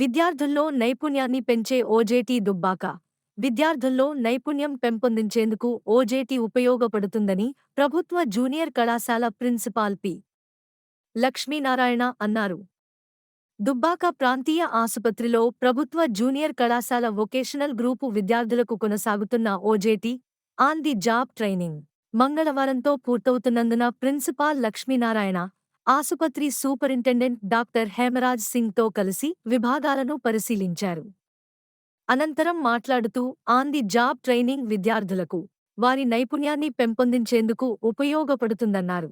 విద్యార్థుల్లో నైపుణ్యాన్ని పెంచే ఓజేటీ దుబ్బాక. విద్యార్థుల్లో నైపుణ్యం పెంపొందించేందుకు ఓజేటీ ఉపయోగపడుతుందని ప్రభుత్వ జూనియర్ కళాశాల ప్రిన్సిపాల్ పి. లక్ష్మీనారాయణ అన్నారు. దుబ్బాక ప్రాంతీయ ఆసుపత్రిలో ప్రభుత్వ జూనియర్ కళాశాల వొకేషనల్ గ్రూపు విద్యార్థులకు కొనసాగుతున్న OJT on the job training మంగళవారంతో పూర్తవుతున్నందున ప్రిన్సిపాల్ లక్ష్మీనారాయణ ఆసుపత్రి సూపరింటెండెంట్ డాక్టర్ హేమరాజ్ సింగ్తో కలిసి విభాగాలను పరిశీలించారు. అనంతరం మాట్లాడుతూ ఆన్ ది జాబ్ ట్రైనింగ్ విద్యార్థులకు వారి నైపుణ్యాన్ని పెంపొందించేందుకు ఉపయోగపడుతుందన్నారు.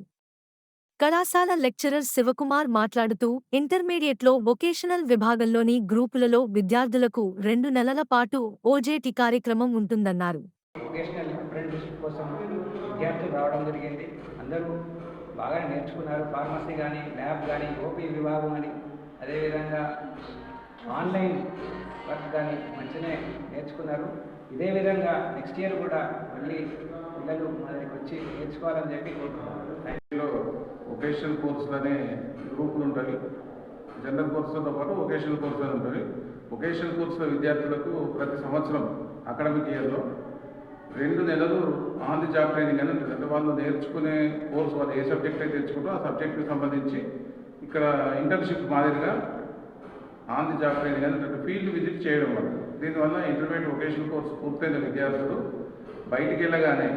కళాశాల లెక్చరర్ శివకుమార్ మాట్లాడుతూ ఇంటర్మీడియట్లో వొకేషనల్ విభాగంలోని గ్రూపులలో విద్యార్థులకు రెండు నెలల పాటు ఓజేటి కార్యక్రమం ఉంటుందన్నారు. బాగా నేర్చుకున్నారు. ఫార్మసీ కానీ ల్యాబ్ కానీ ఓపీ విభాగం అని. అదేవిధంగా ఆన్లైన్ వర్క్ కానీ మంచిగానే నేర్చుకున్నారు. ఇదే విధంగా నెక్స్ట్ ఇయర్ కూడా మళ్ళీ పిల్లలు మన దగ్గరికి వచ్చి నేర్చుకోవాలని చెప్పి కోరుకుంటున్నాను. వొకేషనల్ కోర్సులు అనే గ్రూపులు ఉంటాయి జనరల్ కోర్సులతో పాటు వొకేషనల్ కోర్సులు ఉంటాయి ఉంటుంది వొకేషనల్ కోర్సుల విద్యార్థులకు ప్రతి సంవత్సరం అకాడమిక్ ఇయర్లో రెండు నెలలు ఆన్ ది జాబ్ ట్రైనింగ్ అని ఉంటుంది. అంటే వాళ్ళు నేర్చుకునే కోర్సు వాళ్ళు ఏ సబ్జెక్ట్ అయితే తెచ్చుకుంటో ఆ సబ్జెక్ట్కి సంబంధించి ఇక్కడ ఇంటర్న్షిప్ మాదిరిగా ఆన్ ది జాబ్ ట్రైనింగ్ అని ఉంటుంది. ఫీల్డ్ విజిట్ చేయడం వల్ల. దీనివల్ల ఇంటర్మీడియట్ వొకేషనల్ కోర్సు పూర్తయిన విద్యార్థులు బయటికి వెళ్ళగానే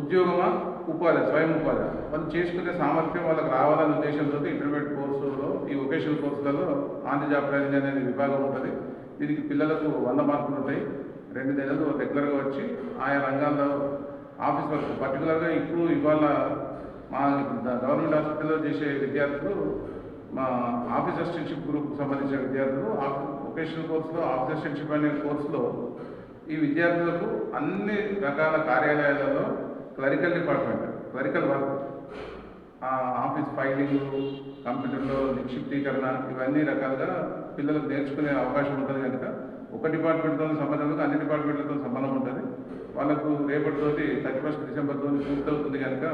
ఉద్యోగమా ఉపాధి స్వయం ఉపాధి. వాళ్ళు చేసుకునే సామర్థ్యం వాళ్ళకి రావాలనే ఉద్దేశంతో ఇంటర్మీడియట్ కోర్సులో ఈ వొకేషనల్ కోర్సులలో ఆన్ ది జాబ్ ట్రైనింగ్ అనేది విభాగం ఉంటుంది. దీనికి పిల్లలకు వంద మార్కులు ఉంటాయి. రెండు నెలలు రెగ్యులర్గా వచ్చి ఆయా రంగాల్లో ఆఫీస్ వర్క్. పర్టికులర్గా ఇప్పుడు ఇవాళ మా గవర్నమెంట్ హాస్పిటల్లో చేసే విద్యార్థులు మా ఆఫీస్ అసిస్టెంట్షిప్ గ్రూప్కి సంబంధించిన విద్యార్థులు వొకేషనల్ కోర్సులో ఆఫీస్ అసిస్టెంట్షిప్ అనే కోర్సులో ఈ విద్యార్థులకు అన్ని రకాల కార్యాలయాలలో clerical department clerical work. Office filing కంప్యూటర్లో నిక్షిప్తీకరణ ఇవన్నీ రకాలుగా పిల్లలకు నేర్చుకునే అవకాశం ఉంటుంది కనుక ఒక డిపార్ట్మెంట్తో సంబంధం ఉంది అన్ని డిపార్ట్మెంట్లతో సంబంధం ఉంటుంది. వాళ్ళకు రేపటితోటి థర్టీ ఫస్ట్ డిసెంబర్తో పూర్తవుతుంది కనుక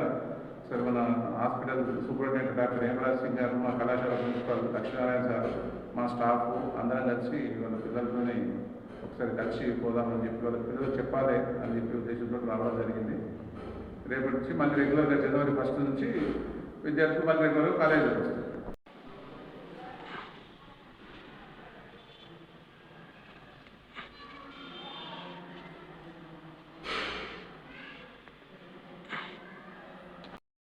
సరే మన hospital superintendent doctor Hemraj Singh garu మా కళాశాల ప్రిన్సిపాల్ లక్ష్మీనారాయణ సార్ మా స్టాఫ్ అందరం కలిసి వాళ్ళ పిల్లలతోని ఒకసారి కలిసి పోదామని చెప్పి వాళ్ళ పిల్లలు చెప్పాలి అని చెప్పి ఉద్దేశంతో రావడం జరిగింది. రేపటి నుంచి మళ్ళీ రెగ్యులర్గా జనవరి ఫస్ట్ నుంచి విద్యార్థులు మళ్ళీ రెగ్యులర్గా కాలేజీకి వస్తారు.